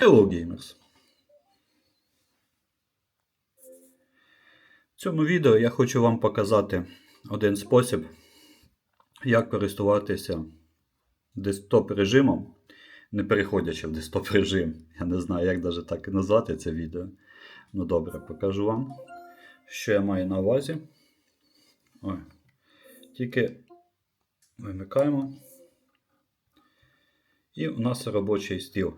Hello Gamers! В цьому відео я хочу вам показати один спосіб, як користуватися десктоп режимом, не переходячи в десктоп режим. Я не знаю, як навіть так назвати це відео. Ну добре, покажу вам, що я маю на увазі. Ой. Тільки вимикаємо. І у нас робочий стіл.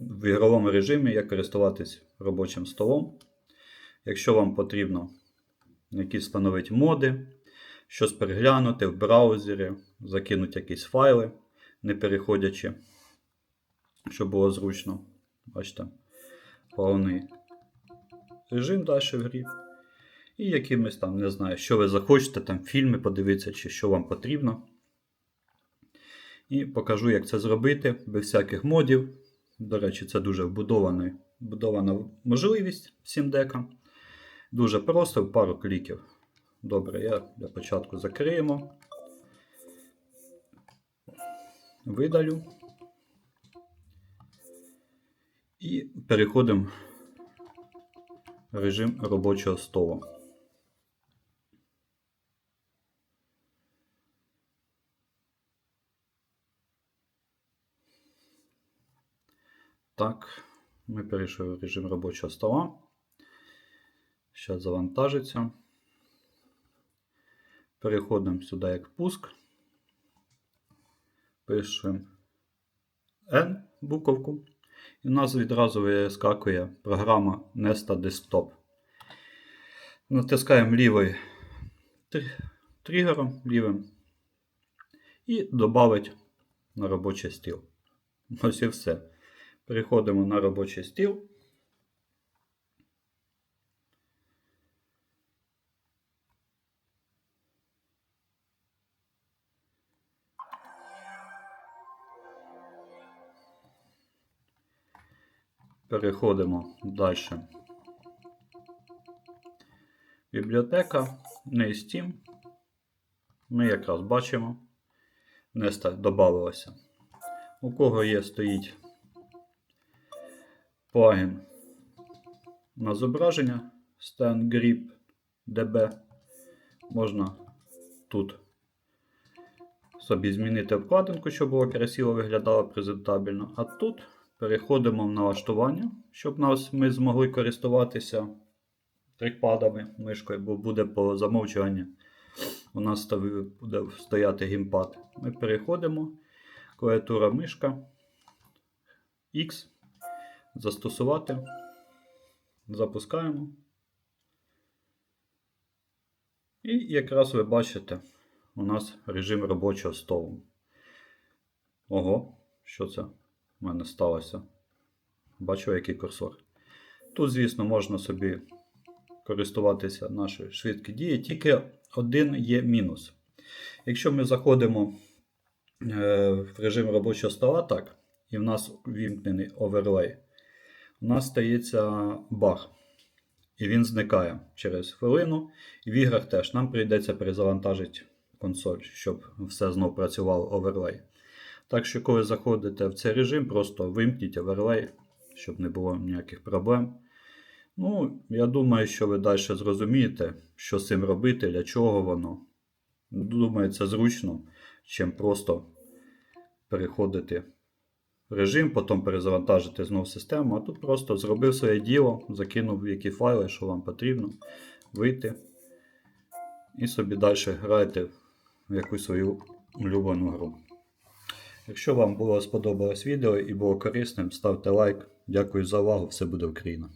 В ігровому режимі як користуватись робочим столом. Якщо вам потрібно якісь встановити моди, щось переглянути в браузері, закинути якісь файли, не переходячи, щоб було зручно. Бачите, повний режим далі в грі. І якимось там, не знаю, що ви захочете, там фільми подивитися, чи що вам потрібно. І покажу, як це зробити без всяких модів. До речі, це дуже вбудована, можливість всім декам. Дуже просто, в пару кліків. Добре, я для початку закриємо. Видалю. І переходимо в режим робочого столу. Так, ми перейшли в режим робочого стола. Зараз завантажиться. Переходимо сюди як пуск. Пишемо N буковку. І у нас відразу вискакує програма Nesta Desktop. Натискаємо лівий тригером лівим і додавить на робочий стіл. Ось і все. Переходимо на робочий стіл. Переходимо далі. Бібліотека, не Steam. Ми якраз бачимо, Неста додавалося. У кого є стоїть плагін на зображення StanGrip DB. Можна тут собі змінити обкладинку, щоб було красиво виглядало презентабельно. А тут переходимо в налаштування, щоб нас ми змогли користуватися трикпадами мишкою, бо буде по замовчуванню. У нас буде стояти геймпад. Ми переходимо, клавіатура мишка X застосувати. Запускаємо. І якраз ви бачите, у нас режим робочого столу. Ого, що це в мене сталося? Бачу, який курсор. Тут, звісно, можна собі користуватися нашою швидкі дії, тільки один є мінус. Якщо ми заходимо е, в режим робочого стола, так, і в нас вімкнений оверлей, у нас стається баг. І він зникає через хвилину. І в іграх теж нам прийдеться перезавантажити консоль, щоб все знову працювало оверлей. Так що, коли заходите в цей режим, просто вимкніть оверлей, щоб не було ніяких проблем. Ну, я думаю, що ви далі зрозумієте, що з цим робити, для чого воно. Думаю, це зручно, чим просто переходити режим, потім перезавантажити знову систему. А тут просто зробив своє діло, закинув які файли, що вам потрібно, вийти. І собі далі граєте в якусь свою улюблену гру. Якщо вам було сподобалось відео і було корисним, ставте лайк. Дякую за увагу. Все буде Україна!